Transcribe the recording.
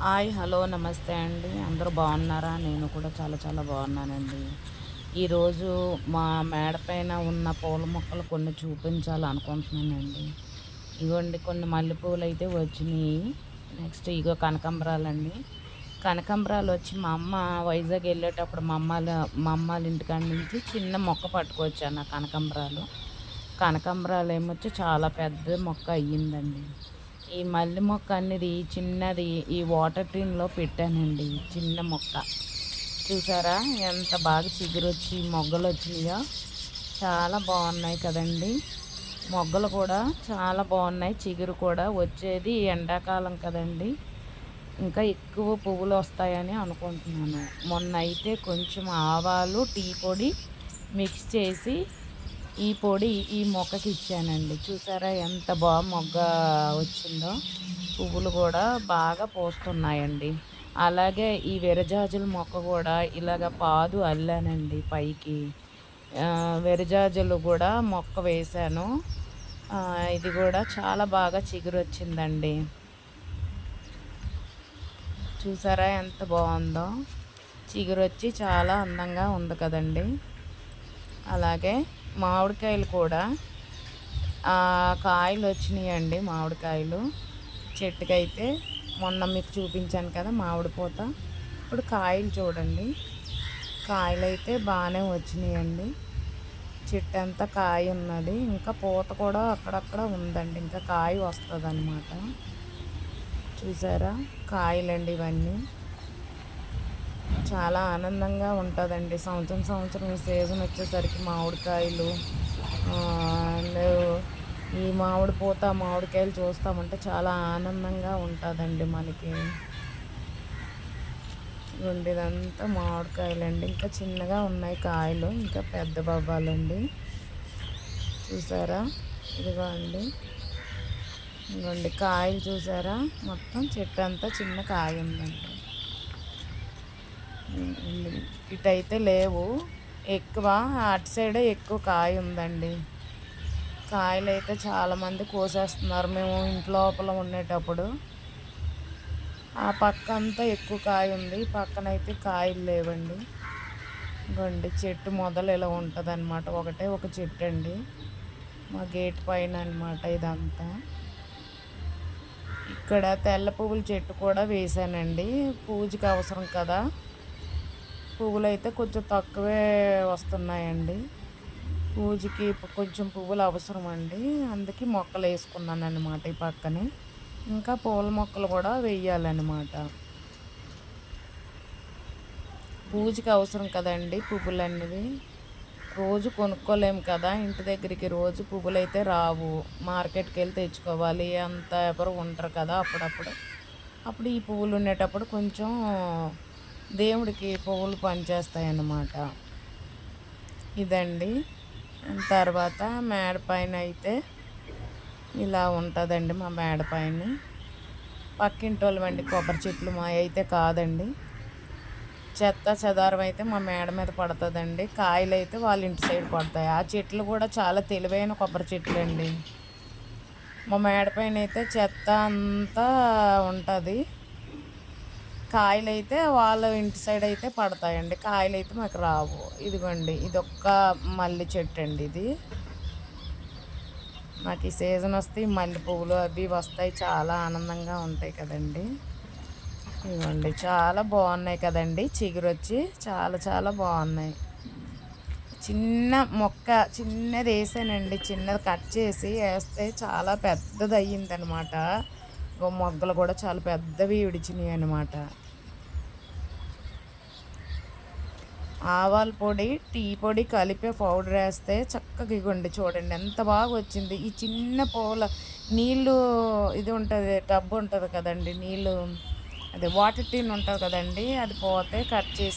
Hi hello నమస్తే అండి. అందరూ బాగున్నారా? నేను కూడా చాలా చాలా బాగున్నానండి. ఈరోజు మా మేడ పైన ఉన్న పూల మొక్కలు కొన్ని చూపించాలనుకుంటున్నానండి. ఇగోండి కొన్ని మల్లెపూలు అయితే వచ్చినాయి. నెక్స్ట్ ఇగో కనకంబరాలండి. కనకంబరాలు వచ్చి మా అమ్మ వైజాగ్ వెళ్ళేటప్పుడు మా అమ్మాల మా అమ్మాల ఇంటికాడ నుంచి చిన్న మొక్క పట్టుకొచ్చాను ఆ కనకంబరాలు. కనకంబరాలు ఏమొచ్చి చాలా పెద్ద మొక్క అయ్యిందండి. ఈ మల్లె మొక్క అనేది చిన్నది ఈ వాటర్ టీన్లో పెట్టానండి చిన్న మొక్క. చూసారా? ఎంత బాగా చిగురొచ్చి మొగ్గలు వచ్చినాయో చాలా బాగున్నాయి కదండి. మొగ్గలు కూడా చాలా బాగున్నాయి చిగురు కూడా. వచ్చేది ఎండాకాలం కదండి. ఇంకా ఎక్కువ పువ్వులు వస్తాయని అనుకుంటున్నాను. మొన్న అయితే కొంచెం ఆవాలు టీ పొడి మిక్స్ చేసి ఈ పొడి ఈ మొక్కకి ఇచ్చానండి. చూసారా ఎంత బాగా మొగ్గ వచ్చిందో. పువ్వులు కూడా బాగా పోస్తున్నాయండి. అలాగే ఈ విరజాజుల మొక్క కూడా ఇలాగ పాదు అల్లానండి పైకి. విరజాజులు కూడా మొక్క వేశాను. ఇది కూడా చాలా బాగా చిగురు వచ్చిందండి. చూసారా ఎంత బాగుందో. చిగురు వచ్చి చాలా అందంగా ఉంది కదండి. అలాగే మామిడికాయలు కూడా. కాయలు వచ్చినాయండి మామిడికాయలు. చెట్టుకైతే మొన్న మీకు చూపించాను కదా మామిడి పూత. ఇప్పుడు కాయలు చూడండి. కాయలు అయితే బాగానే వచ్చినాయండి. చెట్టు అంతా కాయ ఉన్నది ఇంకా పూత కూడా అక్కడక్కడ ఉందండి. ఇంకా కాయ వస్తుంది చూసారా? కాయలండి ఇవన్నీ. చాలా ఆనందంగా ఉంటుందండి. సంవత్సరం సంవత్సరం ఈ సీజన్ వచ్చేసరికి మామిడికాయలు ఈ మామిడి పూత మామిడికాయలు చూస్తామంటే చాలా ఆనందంగా ఉంటుందండి మనకి. గుండెదంతా మామిడికాయలండి. ఇంకా చిన్నగా ఉన్నాయి కాయలు ఇంకా పెద్ద బవ్వాలండి. చూసారా? ఇదిగో అండి ఇదిగోండి కాయలు చూసారా? మొత్తం చెట్టు అంతా చిన్న కాయ ఉందండి. ఇటైతే లేవు. ఎక్కువ అటు సైడే ఎక్కువ కాయ ఉందండి. కాయలు అయితే చాలామంది కోసేస్తున్నారు. మేము ఇంటి లోపల ఉండేటప్పుడు ఆ పక్క అంతా ఎక్కువ కాయ ఉంది. పక్కన అయితే కాయలు లేవండి. గండి చెట్టు మొదలు ఇలా ఉంటుంది అనమాట ఒకటే ఒక చెట్టు అండి మా గేట్ పైన అనమాట ఇదంతా. ఇక్కడ తెల్ల పువ్వుల చెట్టు కూడా వేసానండి పూజకి అవసరం కదా. పువ్వులు అయితే కొంచెం తక్కువే వస్తున్నాయండి. పూజకి కొంచెం పువ్వులు అవసరం అండి అందుకే మొక్కలు వేసుకున్నాను అనమాట ఈ పక్కనే. ఇంకా పూల మొక్కలు కూడా వేయాలన్నమాట. పూజకి అవసరం కదండి పువ్వులు అనేవి రోజు కొనుక్కోలేము కదా ఇంటి దగ్గరికి రోజు పువ్వులు అయితే రావు. మార్కెట్కి వెళ్ళి తెచ్చుకోవాలి అంత ఎవరు ఉంటారు కదా అప్పుడప్పుడు. అప్పుడు ఈ పువ్వులు ఉండేటప్పుడు కొంచెం దేవుడికి పువ్వులు పనిచేస్తాయి అన్నమాట ఇదండి తర్వాత మేడ పైన అయితే ఇలా ఉంటుందండి మా మేడ పైన. పక్కింటి వండి కొబ్బరి చెట్లు మా అయితే కాదండి. చెత్త చెదారం అయితే మా మేడ మీద పడుతుందండి. కాయలు అయితే వాళ్ళ ఇంటి సైడ్ పడతాయి. ఆ చెట్లు కూడా చాలా తెలివైన కొబ్బరి చెట్లు అండి మా మేడ పైన అయితే చెత్త అంతా ఉంటుంది. కాయలు అయితే వాళ్ళ ఇంటి సైడ్ అయితే పడతాయండి. కాయలు అయితే మాకు రావు. ఇదిగోండి ఇది ఒక్క మల్లె చెట్టు అండి ఇది. మాకు ఈ సీజన్ వస్తే మల్లె పువ్వులు అవి వస్తాయి. చాలా ఆనందంగా ఉంటాయి కదండి. ఇవ్వండి చాలా బాగున్నాయి కదండి. చిగురు వచ్చి చాలా చాలా బాగున్నాయి. చిన్న మొక్క చిన్నది వేసానండి. చిన్నది కట్ చేసి వేస్తే చాలా పెద్దది అయ్యిందనమాట మొగ్గలు కూడా చాలా పెద్దవి విడిచినాయి అనమాట ఆవాల పొడి టీ పొడి కలిపే పౌడర్ వేస్తే చక్కగా ఇవ్వండి చూడండి ఎంత బాగా వచ్చింది. ఈ చిన్న పూల నీళ్ళు ఇది ఉంటుంది టబ్ ఉంటుంది కదండి నీళ్ళు అదే వాటర్ టీన్ ఉంటుంది కదండి అది పోతే కట్ చేసి